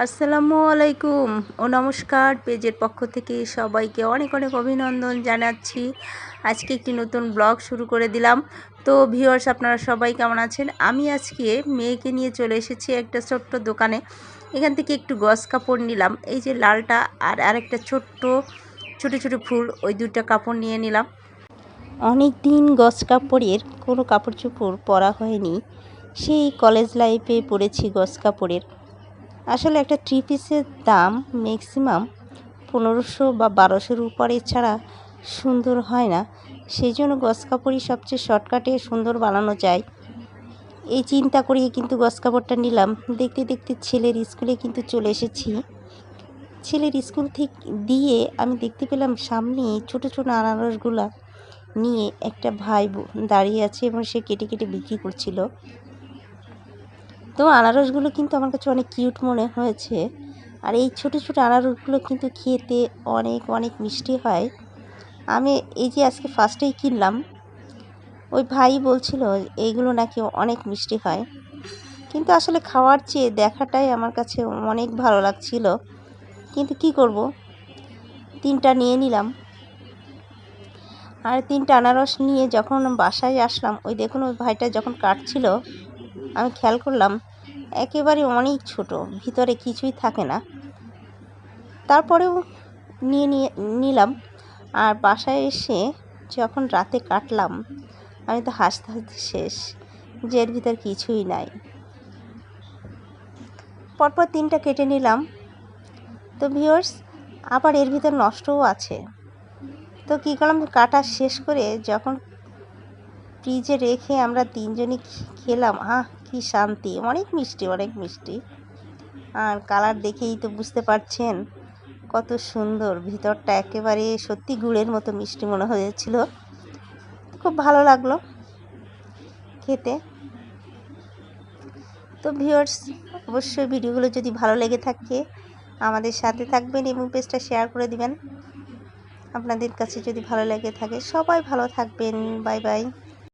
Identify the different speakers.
Speaker 1: আসসালামু আলাইকুম ও নমস্কার পেজের পক্ষ থেকে সবাইকে অনেক অনেক অভিনন্দন জানাচ্ছি। আজকে একটি নতুন ব্লগ শুরু করে দিলাম। তো ভিউয়ার্স, আপনারা সবাই কেমন আছেন? আমি আজকে মেয়েকে নিয়ে চলে এসেছি একটা ছোট্ট দোকানে। এখান থেকে একটু গস কাপড় নিলাম। এই যে লালটা আর আরেকটা ছোট্ট, ছোটো ছোটো ফুল, ওই দুইটা কাপড় নিয়ে নিলাম। অনেক দিন গস কাপড়ের কোনো কাপড় চোপড় পরা হয়নি। সেই কলেজ লাইফে পরেছি গস কাপড়ের। আসলে একটা থ্রি পিসের দাম ম্যাক্সিমাম পনেরোশো বা বারোশোর উপরে ছাড়া সুন্দর হয় না। সেই জন্য গস কাপড়ই সবচেয়ে শর্টকাটে সুন্দর বানানো যায়। এই চিন্তা করিয়ে কিন্তু গস কাপড়টা নিলাম। দেখতে দেখতে ছেলের স্কুলে কিন্তু চলে এসেছি। ছেলের স্কুল থেকে দিয়ে আমি দেখতে পেলাম সামনে ছোট ছোট আনারসগুলা নিয়ে একটা ভাই দাঁড়িয়ে আছে এবং সে কেটে কেটে বিক্রি করছিল। তো আনারসগুলো কিন্তু আমার কাছে অনেক কিউট মনে হয়েছে। আর এই ছোট ছোট আনারসগুলো কিন্তু খেতে অনেক অনেক মিষ্টি হয়। আমি এই যে আজকে ফার্স্টেই কিনলাম, ওই ভাই বলছিল এইগুলো নাকি অনেক মিষ্টি হয়। কিন্তু আসলে খাওয়ার চেয়ে দেখাটাই আমার কাছে অনেক ভালো লাগছিল। কিন্তু কি করব? তিনটা নিয়ে নিলাম। আর তিনটা আনারস নিয়ে যখন বাসায় আসলাম, ওই দেখুন, ওই ভাইটা যখন কাটছিল আমি খেয়াল করলাম, একেবারে অনেক ছোট, ভিতরে কিছুই থাকে না। তারপরেও নিয়ে নিয়ে, নিলাম। আর বাসায় এসে যখন রাতে কাটলাম, আমি তো হাসতে হাসতে শেষ, যে এর ভিতর কিছুই নাই। পরপর তিনটা কেটে নিলাম। তো ভিওর্স আবার এর ভিতর নষ্টও আছে। তো কী করলাম, কাটা শেষ করে যখন ফ্রিজে রেখে আমরা তিনজনই খেলাম। আহ, কি শান্তি। অনেক মিষ্টি অনেক মিষ্টি। আর কালার দেখেই তো বুঝতে পারছেন কত সুন্দর। ভিতরটা একেবারে সত্যি গুড়ের মতো মিষ্টি মনে হয়েছিল। খুব ভালো লাগল খেতে। তো ভিউয়ার্স, অবশ্যই ভিডিওগুলো যদি ভালো লেগে থাকে, আমাদের সাথে থাকবেন এবং পেজটা শেয়ার করে দিবেন। আপনাদের কাছে যদি ভালো লেগে থাকে, সবাই ভালো থাকবেন। Bye bye.